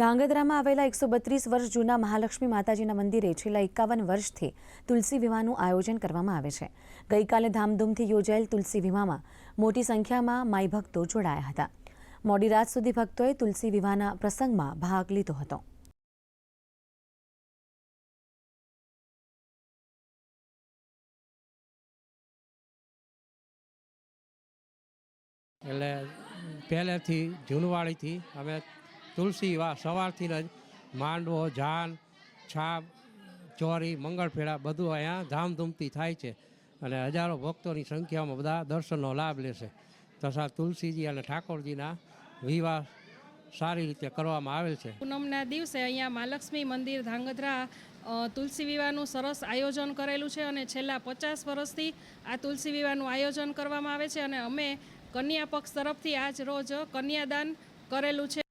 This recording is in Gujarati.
ધાંગધ્રામાં આવેલા એકસો બત્રીસ વર્ષ જૂના મહાલક્ષ્મી માતાજીના મંદિરે છેલ્લા એકાવન વર્ષથી તુલસી વિવાહનું આયોજન કરવામાં આવે છે. ગઈકાલે ધામધૂમથી યોજાયેલ તુલસી વિવાહમાં મોટી સંખ્યામાં માઈ ભક્તો જોડાયા હતા. મોડી રાત સુધી ભક્તોએ તુલસી વિવાહના પ્રસંગમાં ભાગ લીધો હતો. એટલે પહેલેથી જૂનવાળીથી અમે તુલસી વા, સવારથી જ માંડવો, જાન છાપ ચોરી મંગળફેરા બધું અહીંયા ધામધૂમથી થાય છે. અને હજારો ભક્તોની સંખ્યામાં બધા દર્શનનો લાભ લેશે. તથા તુલસીજી અને ઠાકોરજીના વિવાહ સારી રીતે કરવામાં આવેલ છે. પૂનમના દિવસે અહીંયા મહાલક્ષ્મી મંદિર ધાંગધ્રા તુલસી વિવાહનું સરસ આયોજન કરેલું છે અને છેલ્લા પચાસ વર્ષથી આ તુલસી વિવાહનું આયોજન કરવામાં આવે છે અને અમે કન્યા પક્ષ તરફથી આજ રોજ કન્યાદાન કરેલું છે.